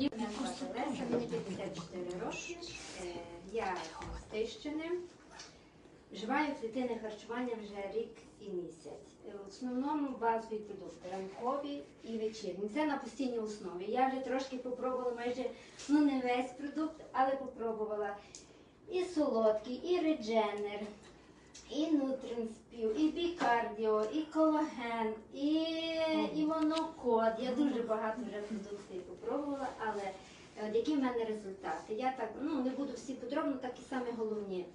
Мене Леся, мені 54 роки. Е, Я з Тищини. Вживаю клітинне харчування вже рік і місяць. Е, В основному базові продукти ранкові і вечірні. Це на постійній основі. Я вже трошки попробувала майже ну не весь продукт, але попробувала і солодкий, і редженер, і нутринспів, і бікардіо, і колаген, і, і монокод. Я дуже багато вже продуктів попробувала, але е, от які в мене результати? Я так ну не буду всі подробно, так і самі головні.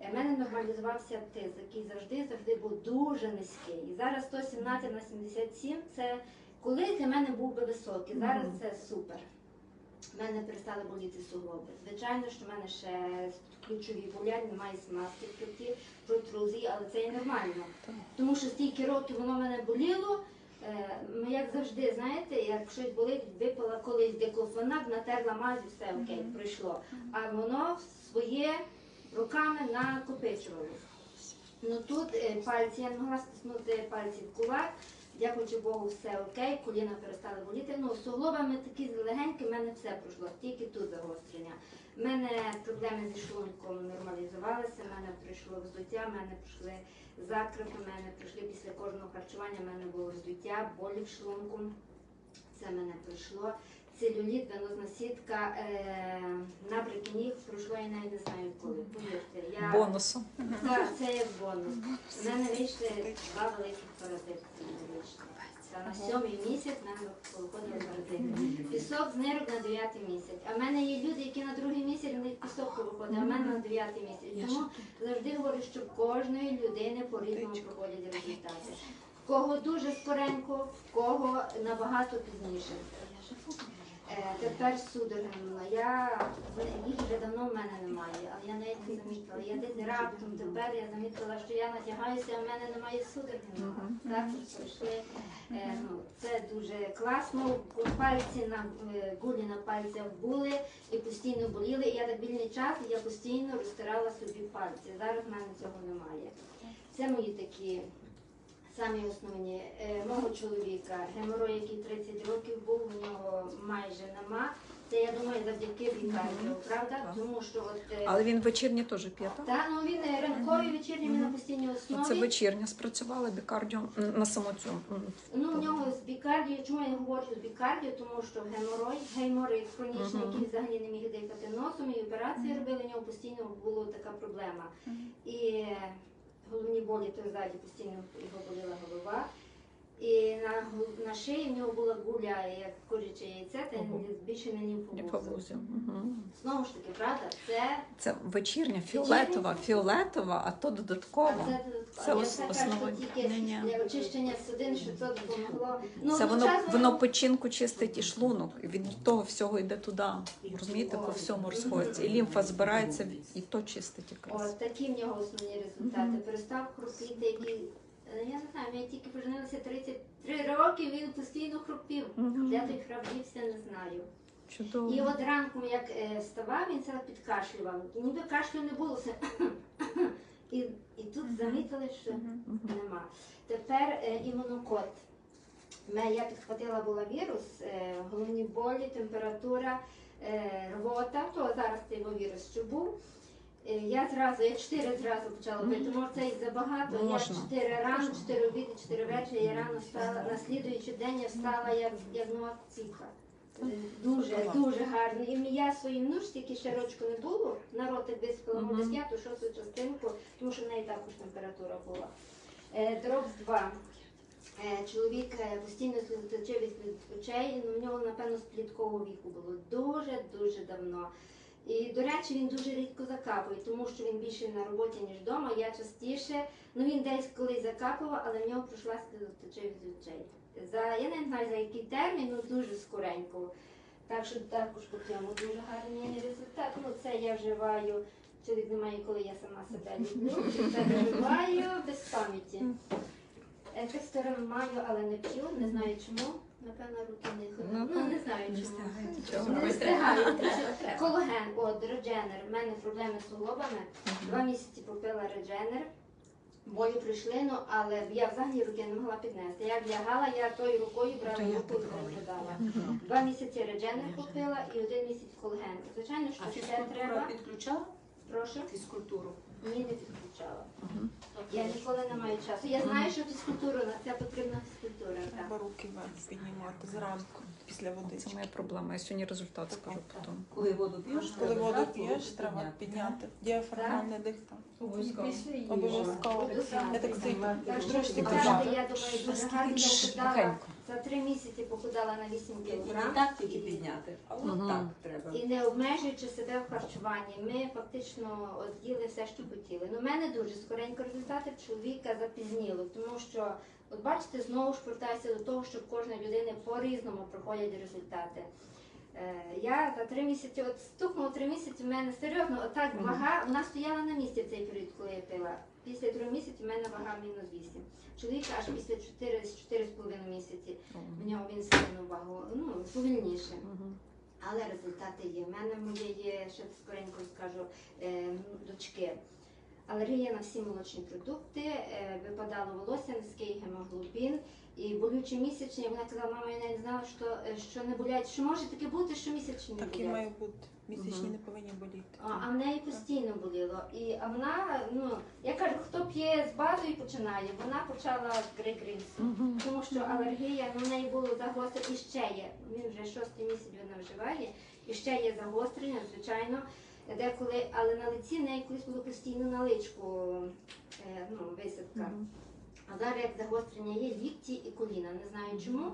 Е, В мене нормалізувався тиск, який завжди завжди був дуже низький. І зараз 117 на 77 це колись для мене був би високий. Зараз це супер. У мене перестали боліти суглоби. Звичайно, що в мене ще ключові болять, немає смазки в хребті, протрузії, але це і нормально. Тому що стільки років воно в мене боліло. е, Як завжди, знаєте, як щось болить, випила колись диклофенак, натерла мазь, все окей, пройшло. А воно своє руками накопичувалось. Ну тут е, пальці, я не могла стиснути пальці в кулак. Дякуючи Богу, все окей, коліна перестали боліти. Ну, з суглобами такі легенькі, в мене все пройшло, тільки тут загострення. У мене проблеми зі шлунком нормалізувалися, в мене прийшло вздуття, в мене прийшли закрипи, в мене прийшли після кожного харчування, в мене було вздуття, болі в шлунку. Це в мене пройшло. Целюліт, венозна сітка, е, набряки ніг пройшло, я навіть не знаю коли. Повірте, я Бонусом. так, це як бонус. У мене вийшли два великих паразити. Та на сьомий місяць нам виходить виходили. Пісок з нирок на дев'ятий місяць. А в мене є люди, які на другий місяць в них пісок виходить, а в мене на дев'ятий місяць. Тому завжди говорю, що в кожної людини по-різному проходять результати. В кого дуже скоренько, в кого набагато пізніше. Е, Тепер судороги була. Я їх вже давно в мене немає, але я навіть не замітила. Я десь раптом тепер я замітила, що я натягаюся, а в мене немає судороги. Так пройшли. Е, ну, це дуже класно. Пальці на е, гулі на пальцях були і постійно боліли. І я так вільний час, я постійно розтирала собі пальці. Зараз в мене цього немає. Це мої такі. Самі основні Е, мого чоловіка, геморой, який 30 років був, у нього майже нема. Це я думаю завдяки бікардіо, правда? Так. Тому що от е, Але він вечірні теж п'є, так? та ну він е, ранковий вечірній він на постійній основі. Оце вечірня спрацювала бікардіо на саму цю. Ну, у нього з бікардіо, чому я говорю з бікардіо, тому що геморой, гейморит хронічний, Мгм. який взагалі не міг дихати носом, і операції робили, у нього постійно була така проблема. І е, головні болі то ззаді постійно його боліла голова. І на, на шиї в нього була гуля, як куряче яйце, та збільшене лімфовузол. Лімфовузол. Знову ж таки, правда, це Це вечірня, фіолетова, фіолетова, а то А додаткова. це, Це я ос- така, тільки Ні-ні. для очищення судин, що це допомогло. Ну, Це воно, чесно, воно печінку чистить і шлунок, і від того всього йде туди. Розумієте, по всьому розходиться. І лімфа збирається, і то чистить якраз. О, такі в нього основні результати. Перестав хропіти, який, я не знаю, мені тільки поженилися 33 роки, він постійно хропів. Мгм. Де той храпівся, не знаю. Чудово. І от ранком, як е, вставав, він себе підкашлював. Ніби кашлю не було. І, і тут замітили, що нема. Тепер е, імунокод. Я підхватила була вірус, е, головні болі, температура, е, рвота, то зараз цей вірус що був. Е, Я зразу, я чотири зразу почала пити, тому це і забагато. Можна. Я чотири рано, чотири обіди, чотири вечора, я рано встала. На слідуючий день я встала як, як нова ціха. Е, Дуже, дуже гарно. І я своїм ну ж тільки ще рочку не було, на ротик виспала Мгм. mm десь шосту частинку, тому що в неї також температура була. Е, Дропс 2. Е, Чоловік е, постійно сльозотече від очей, ну, в нього, напевно, з пліткового віку було дуже-дуже давно. І, до речі, він дуже рідко закапує, тому що він більше на роботі, ніж вдома. Я частіше, ну він десь колись закапував, але в нього пройшла від очей. За, я не знаю за який термін, ну дуже скоренько. Так що також по цьому дуже гарний результат. Ну це я вживаю. Чоловік немає, коли я сама себе люблю. Це вживаю без пам'яті. Е, маю, але не п'ю, не знаю чому. Напевно, руки не Чого? Не встигаю. Колаген, от, редженер. У мене проблеми з суглобами. Два місяці попила редженер. Болі прийшли, ну, але я взагалі руки не могла піднести. Як лягала, я тою рукою брала руку і перекладала. Два місяці редженер купила і один місяць колген. Звичайно, що А це фізкультура треба. підключала? Прошу. Фізкультуру. Ні, не підключала. Я ніколи не маю часу. Я знаю, що фізкультуру на це потрібна фізкультура. Так. Треба руки вверх піднімати зранку після води. Це моя проблема. Я сьогодні результат скажу потім. Коли воду п'єш, Коли треба воду зранку п'єш, треба підняти. Діафрагмальний дих там. Обов'язково. Обов'язково. Буду. Я так стою. Так що Трошки я думаю, дуже гарно я похудала. Тихенько. За три місяці похудала на 8 Не кілограм. так тільки підняти, а от от так треба. І не обмежуючи себе в харчуванні, ми фактично от їли все, що хотіли. Ну, в мене дуже скоренько результати в чоловіка запізніло, тому що, от бачите, знову ж повертаюся до того, що в кожної людини по-різному проходять результати. Е, я за три місяці, от стукнуло три місяці, в мене серйозно, отак Мгм. вага, вона стояла на місці цей період, коли я пила. Після трьох місяців в мене вага мінус 8. Чоловіка аж після 4 з 4,5 місяці. В нього він скинув вагу, ну, повільніше. Але результати є. У мене моєї, ще скоренько скажу, е, дочки. Алергія на всі молочні продукти, е, випадало волосся, низький гемоглобін і болючі місячні. Вона казала, мама, я не знала, що, е, що не болять. Що може таке бути, що місячні не Так болять? має бути. Місячні Мгм. не повинні боліти. А, а в неї постійно боліло. І а вона, ну я кажу, хто п'є з базою починає, вона почала з грейгрінсу. Мгм. Тому що алергія, ну в неї було загострення і ще є. Він вже шостий місяць вона вживає, і ще є загострення, звичайно. Деколи, але на лиці в неї колись було постійно на личку е, ну, висадка. Мгм. А зараз як загострення є лікті і коліна. Не знаю чому.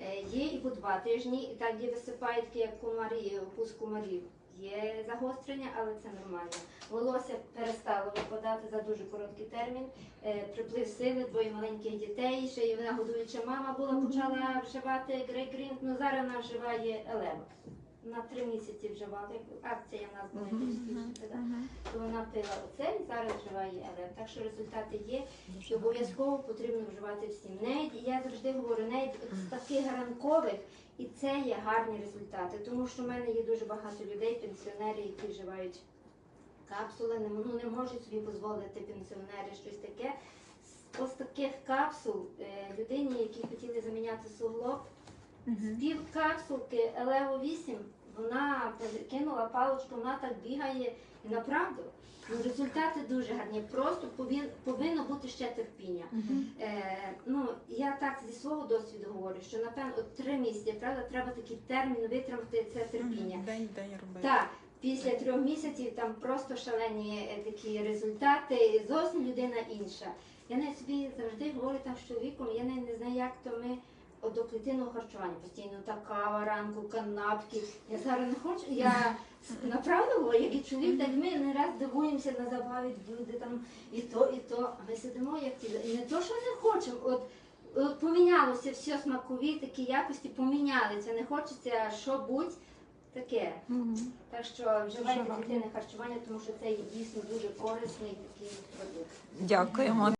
Е, Є і по два тижні, і так є висипають такі, як комарі, пуск комарів. Є загострення, але це нормально. Волосся перестало випадати за дуже короткий термін. Е, Приплив сили, двоє маленьких дітей. Ще й вона годуюча мама була, почала вживати грейгрінт. Ну зараз вона вживає елева. На три місяці вживала. Акція в нас була да. Мгм. То вона пила оце і зараз вживає елев. Так що результати є. І обов'язково потрібно вживати всім. Навіть я завжди говорю, навіть з таких ранкових, і це є гарні результати, тому що в мене є дуже багато людей, пенсіонерів, які вживають капсули, не, ну, не можуть собі дозволити пенсіонери щось таке. Ось таких капсул е, людині, які хотіли заміняти суглоб, з пів капсулки Елео 8 вона кинула паличку, вона так бігає і направду. Ну, результати дуже гарні. Просто повин, повинно бути ще терпіння. Мгм. Е, ну, я так зі свого досвіду говорю, що напевно от три місяці, правда, треба такий термін витримати це терпіння. День день робити. Так, після трьох місяців там просто шалені е, такі результати, і зовсім людина інша. Я не собі завжди говорю там з чоловіком, я не, не знаю, як то ми до клітинного харчування постійно та кава ранку, канапки. Я зараз не хочу. Я направду як і чоловік, так ми не раз дивуємося на забаві люди там і то, і то. А ми сидимо як ті. І не то, що не хочемо. От От помінялося все смакові, такі якості помінялися. Не хочеться що будь таке. Мгм. Так що вживайте клітинне харчування, тому що це є дійсно дуже корисний такий продукт. Дякуємо.